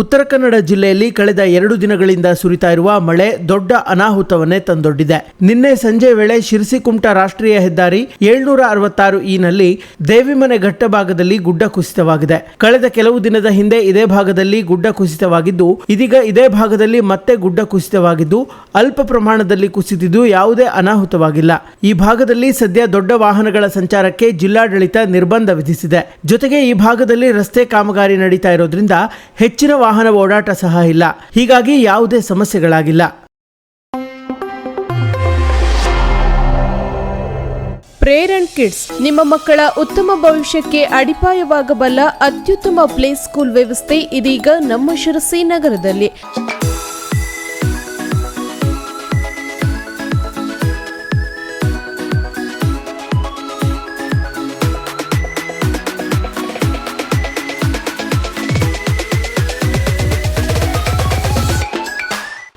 ಉತ್ತರ ಕನ್ನಡ ಜಿಲ್ಲೆಯಲ್ಲಿ ಕಳೆದ ಎರಡು ದಿನಗಳಿಂದ ಸುರಿತಾ ಇರುವ ಮಳೆ ದೊಡ್ಡ ಅನಾಹುತವನ್ನೇ ತಂದೊಡ್ಡಿದೆ. ನಿನ್ನೆ ಸಂಜೆ ವೇಳೆ ಶಿರಸಿಕುಮಟ ರಾಷ್ಟ್ರೀಯ ಹೆದ್ದಾರಿ ಏಳ್ನೂರ ಅರವತ್ತಾರು ಇನಲ್ಲಿ ದೇವಿಮನೆ ಘಟ್ಟ ಭಾಗದಲ್ಲಿ ಗುಡ್ಡ ಕುಸಿತವಾಗಿದೆ. ಕಳೆದ ಕೆಲವು ದಿನದ ಹಿಂದೆ ಇದೇ ಭಾಗದಲ್ಲಿ ಗುಡ್ಡ ಕುಸಿತವಾಗಿದ್ದು, ಇದೀಗ ಇದೇ ಭಾಗದಲ್ಲಿ ಮತ್ತೆ ಗುಡ್ಡ ಕುಸಿತವಾಗಿದ್ದು, ಅಲ್ಪ ಪ್ರಮಾಣದಲ್ಲಿ ಕುಸಿದಿದ್ದು ಯಾವುದೇ ಅನಾಹುತವಾಗಿಲ್ಲ. ಈ ಭಾಗದಲ್ಲಿ ಸದ್ಯ ದೊಡ್ಡ ವಾಹನಗಳ ಸಂಚಾರಕ್ಕೆ ಜಿಲ್ಲಾಡಳಿತ ನಿರ್ಬಂಧ ವಿಧಿಸಿದೆ. ಜೊತೆಗೆ ಈ ಭಾಗದಲ್ಲಿ ರಸ್ತೆ ಕಾಮಗಾರಿ ನಡೀತಾ ಇರೋದ್ರಿಂದ ಹೆಚ್ಚಿನ ವಾಹನ ಓಡಾಟ ಸಹ ಇಲ್ಲ. ಹೀಗಾಗಿ ಯಾವುದೇ ಸಮಸ್ಯೆಗಳಾಗಿಲ್ಲ. ಪ್ರೇರಣ್ ಕಿಡ್ಸ್ ನಿಮ್ಮ ಮಕ್ಕಳ ಉತ್ತಮ ಭವಿಷ್ಯಕ್ಕೆ ಅಡಿಪಾಯವಾಗಬಲ್ಲ ಅತ್ಯುತ್ತಮ ಪ್ಲೇ ಸ್ಕೂಲ್ ವ್ಯವಸ್ಥೆ ಇದೀಗ ನಮ್ಮ ಶಿರಸಿ ನಗರದಲ್ಲಿ.